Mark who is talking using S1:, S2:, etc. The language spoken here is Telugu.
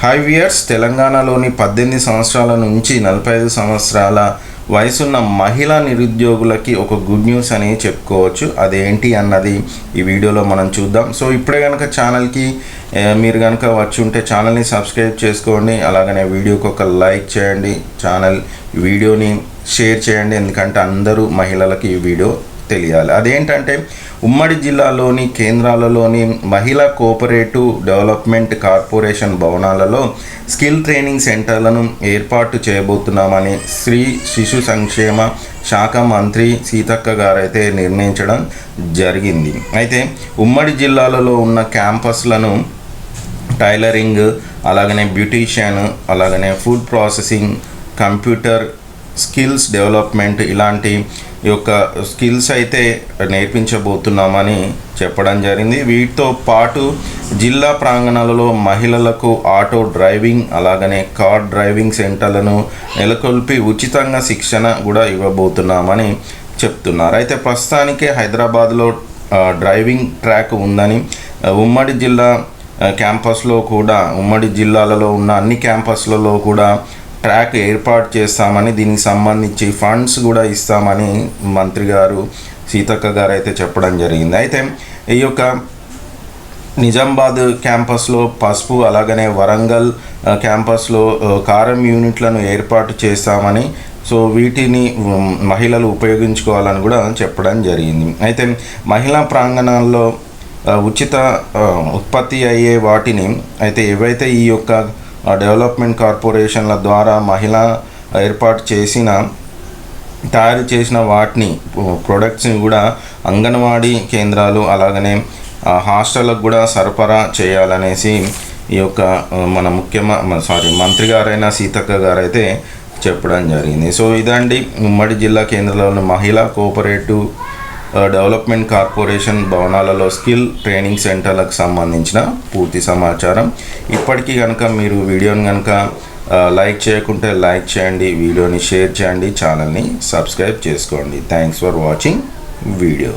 S1: హై వియర్స్ తెలంగాణలోని పద్దెనిమిది సంవత్సరాల నుంచి నలభై ఐదు సంవత్సరాల వయసున్న మహిళా నిరుద్యోగులకి ఒక గుడ్ న్యూస్ అని చెప్పుకోవచ్చు. అదేంటి అన్నది ఈ వీడియోలో మనం చూద్దాం. సో ఇప్పుడే కనుక ఛానల్కి మీరు కనుక వచ్చి ఉంటే ఛానల్ని సబ్స్క్రైబ్ చేసుకోండి. అలాగనే వీడియోకి ఒక లైక్ చేయండి. ఛానల్ వీడియోని షేర్ చేయండి. ఎందుకంటే అందరూ మహిళలకి ఈ వీడియో తెలియాలి. అదేంటంటే ఉమ్మడి జిల్లాలోని కేంద్రాలలోని మహిళా కోఆపరేటివ్ డెవలప్మెంట్ కార్పొరేషన్ భవనాలలో స్కిల్ ట్రైనింగ్ సెంటర్లను ఏర్పాటు చేయబోతున్నామని స్త్రీ శిశు సంక్షేమ శాఖ మంత్రి సీతక్క గారైతే నిర్ణయించడం జరిగింది. అయితే ఉమ్మడి జిల్లాలలో ఉన్న క్యాంపస్లను టైలరింగ్ అలాగనే బ్యూటీషియన్ అలాగనే food processing computer skills development ఇలాంటి యొక్క స్కిల్స్ అయితే నేర్పించబోతున్నామని చెప్పడం జరిగింది. వీటితో పాటు జిల్లా ప్రాంగణాలలో మహిళలకు ఆటో డ్రైవింగ్ అలాగనే కార్ డ్రైవింగ్ సెంటర్లను నెలకొల్పి ఉచితంగా శిక్షణ కూడా ఇవ్వబోతున్నామని చెప్తున్నారు. అయితే ప్రస్తుతానికే హైదరాబాద్లో డ్రైవింగ్ ట్రాక్ ఉందని ఉమ్మడి జిల్లా క్యాంపస్లో కూడా ఉమ్మడి జిల్లాలలో ఉన్న అన్ని క్యాంపస్లలో కూడా ట్రాక్ ఏర్పాటు చేస్తామని దీనికి సంబంధించి ఫండ్స్ కూడా ఇస్తామని మంత్రి గారు సీతక్క గారు అయితే చెప్పడం జరిగింది. అయితే ఈ యొక్క నిజామాబాద్ క్యాంపస్లో పసుపు అలాగనే వరంగల్ క్యాంపస్లో కారం యూనిట్లను ఏర్పాటు చేస్తామని సో వీటిని మహిళలు ఉపయోగించుకోవాలని కూడా చెప్పడం జరిగింది. అయితే మహిళా ప్రాంగణాల్లో ఉచిత ఉత్పత్తి అయ్యే వాటిని అయితే ఏవైతే ఈ యొక్క డెవలప్మెంట్ కార్పొరేషన్ల ద్వారా మహిళ ఏర్పాటు చేసిన తయారు చేసిన వాటిని ప్రొడక్ట్స్ని కూడా అంగన్వాడీ కేంద్రాలు అలాగనే హాస్టళ్ళకు కూడా సరఫరా చేయాలనేసి ఈ యొక్క మన ముఖ్యమ సారీ మంత్రి గారైన సీతక్క గారైతే చెప్పడం జరిగింది. సో ఇదండి ఉమ్మడి జిల్లా కేంద్రంలోని మహిళా కోఆపరేటివ్ డెవలప్మెంట్ కార్పొరేషన్ భవనాలలో స్కిల్ ట్రైనింగ్ సెంటర్లకు సంబంధించిన పూర్తి సమాచారం. ఇప్పటికీ కనుక మీరు వీడియోని కనుక లైక్ చేయకుంటే లైక్ చేయండి వీడియోని షేర్ చేయండి ఛానల్ని సబ్స్క్రైబ్ చేసుకోండి. Thanks for watching video.